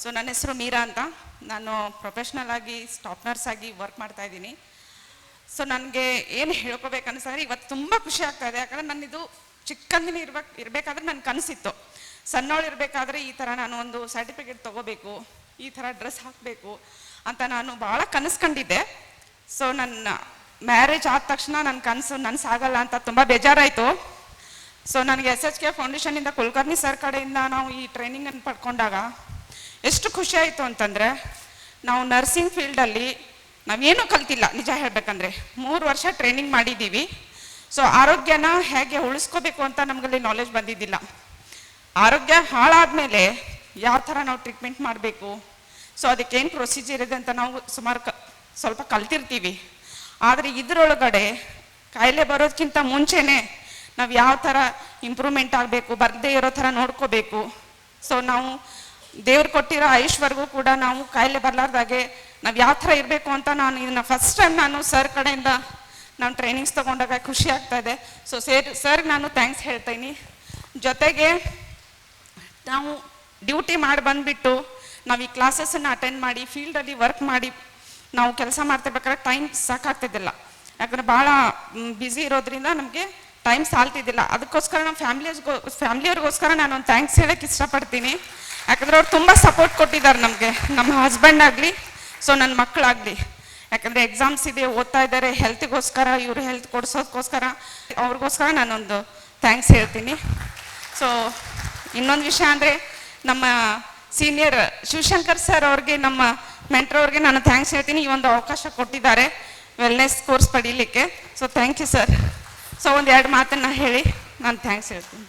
So ನನ್ನ ಹೆಸರು ಮೀರಾ ಅಂತ. ನಾನು ಪ್ರೊಫೆಷ್ನಲ್ ಆಗಿ ಸ್ಟಾಪ್ ನರ್ಸ್ ಆಗಿ ವರ್ಕ್ ಮಾಡ್ತಾ ಇದ್ದೀನಿ. ಸೊ ನನಗೆ ಏನು ಹೇಳ್ಕೊಬೇಕನ್ಸಂದ್ರೆ ಇವತ್ತು ತುಂಬ ಖುಷಿ ಆಗ್ತಾ ಇದೆ. ಯಾಕಂದ್ರೆ ನಾನು ಇದು ಚಿಕ್ಕಂದಿನ ಇರ್ಬೇಕು ಇರಬೇಕಾದ್ರೆ ನನ್ನ ಕನಸಿತ್ತು. ಸಣ್ಣವಳು ಇರಬೇಕಾದ್ರೆ ಈ ಥರ ನಾನು ಒಂದು ಸರ್ಟಿಫಿಕೇಟ್ ತೊಗೋಬೇಕು, ಈ ಥರ ಡ್ರೆಸ್ ಹಾಕಬೇಕು ಅಂತ ನಾನು ಭಾಳ ಕನಸು ಕಂಡಿದ್ದೆ ಸೊ ನನ್ನ ಮ್ಯಾರೇಜ್ ಆದ ತಕ್ಷಣ ನನ್ನ ಕನಸು ನನಸಾಗಲ್ಲ ಅಂತ ತುಂಬ ಬೇಜಾರಾಯಿತು. ಸೊ ನನಗೆ ಎಸ್ ಎಚ್ ಕೆ ಫೌಂಡೇಶನಿಂದ ಕುಲಕರ್ಣಿ ಸರ್ ಕಡೆಯಿಂದ ನಾವು ಈ ಟ್ರೈನಿಂಗನ್ನು ಪಡ್ಕೊಂಡಾಗ ಎಷ್ಟು ಖುಷಿ ಆಯಿತು ಅಂತಂದರೆ, ನಾವು ನರ್ಸಿಂಗ್ ಫೀಲ್ಡಲ್ಲಿ ನಾವೇನೂ ಕಲ್ತಿಲ್ಲ, ನಿಜ ಹೇಳಬೇಕಂದ್ರೆ. ಮೂರು ವರ್ಷ ಟ್ರೈನಿಂಗ್ ಮಾಡಿದ್ದೀವಿ. ಸೊ ಆರೋಗ್ಯನ ಹೇಗೆ ಉಳಿಸ್ಕೋಬೇಕು ಅಂತ ನಮಗಲ್ಲಿ ನಾಲೆಜ್ ಬಂದಿದ್ದಿಲ್ಲ. ಆರೋಗ್ಯ ಹಾಳಾದಮೇಲೆ ಯಾವ ಥರ ನಾವು ಟ್ರೀಟ್ಮೆಂಟ್ ಮಾಡಬೇಕು? ಸೊ ಅದಕ್ಕೇನು ಪ್ರೊಸೀಜರ್ ಇದೆ ಅಂತ ನಾವು ಸುಮಾರು ಕ, ಸ್ವಲ್ಪ ಕಲ್ತಿರ್ತೀವಿ. ಆದರೆ ಇದರೊಳಗಡೆ ಕಾಯಿಲೆ ಬರೋದಕ್ಕಿಂತ ಮುಂಚೆನೇ ನಾವು ಯಾವ ಥರ ಇಂಪ್ರೂವ್ಮೆಂಟ್ ಆಗಬೇಕು, ಬರದೇ ಇರೋ ಥರ ನೋಡ್ಕೋಬೇಕು. ಸೊ ನಾವು ದೇವ್ರು ಕೊಟ್ಟಿರೋ ಆಯುಷ್ವರೆಗೂ ಕೂಡ ನಾವು ಕಾಯಿಲೆ ಬರಲಾರ್ದಾಗೆ ನಾವು ಯಾವ ಥರ ಇರಬೇಕು ಅಂತ ನಾನು ಇದನ್ನ ಫಸ್ಟ್ ಟೈಮ್ ನಾನು ಸರ್ ಕಡೆಯಿಂದ ನಾನು ಟ್ರೈನಿಂಗ್ಸ್ ತೊಗೊಂಡಾಗ ಖುಷಿ ಆಗ್ತಾ ಇದೆ. ಸೊ ಸೇರ್ ಸರ್ ನಾನು ಥ್ಯಾಂಕ್ಸ್ ಹೇಳ್ತೀನಿ ಜೊತೆಗೆ ನಾವು ಡ್ಯೂಟಿ ಮಾಡಿ ಬಂದುಬಿಟ್ಟು ನಾವು ಈ ಕ್ಲಾಸಸ್ಸನ್ನು ಅಟೆಂಡ್ ಮಾಡಿ ಫೀಲ್ಡಲ್ಲಿ ವರ್ಕ್ ಮಾಡಿ ನಾವು ಕೆಲಸ ಮಾಡ್ತಿರ್ಬೇಕಾದ್ರೆ ಟೈಮ್ ಸಾಕಾಗ್ತಿದ್ದಿಲ್ಲ. ಯಾಕಂದ್ರೆ ಭಾಳ ಬ್ಯುಸಿ ಇರೋದ್ರಿಂದ ನಮಗೆ ಟೈಮ್ ಸಾಲ್ತಿದ್ದಿಲ್ಲ. ಅದಕ್ಕೋಸ್ಕರ ನಮ್ಮ ಫ್ಯಾಮಿಲಿಯಸ್ಗೋ ಫ್ಯಾಮಿಲಿಯವ್ರಿಗೋಸ್ಕರ ನಾನು ಒಂದು ಥ್ಯಾಂಕ್ಸ್ ಹೇಳಕ್ಕೆ ಇಷ್ಟಪಡ್ತೀನಿ. ಯಾಕಂದ್ರೆ ಅವ್ರು ತುಂಬ ಸಪೋರ್ಟ್ ಕೊಟ್ಟಿದ್ದಾರೆ ನಮಗೆ. ನಮ್ಮ ಹಸ್ಬೆಂಡ್ ಆಗಲಿ ಸೊ ನನ್ನ ಮಕ್ಕಳಾಗಲಿ ಯಾಕಂದರೆ ಎಕ್ಸಾಮ್ಸ್ ಇದೆ, ಓದ್ತಾ ಇದ್ದಾರೆ ಹೆಲ್ತ್ಗೋಸ್ಕರ ಇವರು ಹೆಲ್ತ್ ಕೊಡಿಸೋದಕ್ಕೋಸ್ಕರ ಅವ್ರಿಗೋಸ್ಕರ ನಾನೊಂದು ಥ್ಯಾಂಕ್ಸ್ ಹೇಳ್ತೀನಿ. ಸೊ ಇನ್ನೊಂದು ವಿಷಯ ಅಂದರೆ ನಮ್ಮ ಸೀನಿಯರ್ ಶಿವಶಂಕರ್ ಸರ್ ಅವ್ರಿಗೆ, ನಮ್ಮ ಮೆಂಟ್ರವ್ರಿಗೆ ನಾನು ಥ್ಯಾಂಕ್ಸ್ ಹೇಳ್ತೀನಿ. ಈ ಒಂದು ಅವಕಾಶ ಕೊಟ್ಟಿದ್ದಾರೆ ವೆಲ್ನೆಸ್ ಕೋರ್ಸ್ ಪಡೀಲಿಕ್ಕೆ. So thank you sir so ಒಂದು ಎರಡು ಮಾತನ್ನು ಹೇಳಿ, ನಾನು ಥ್ಯಾಂಕ್ಸ್ ಹೇಳ್ತೀನಿ.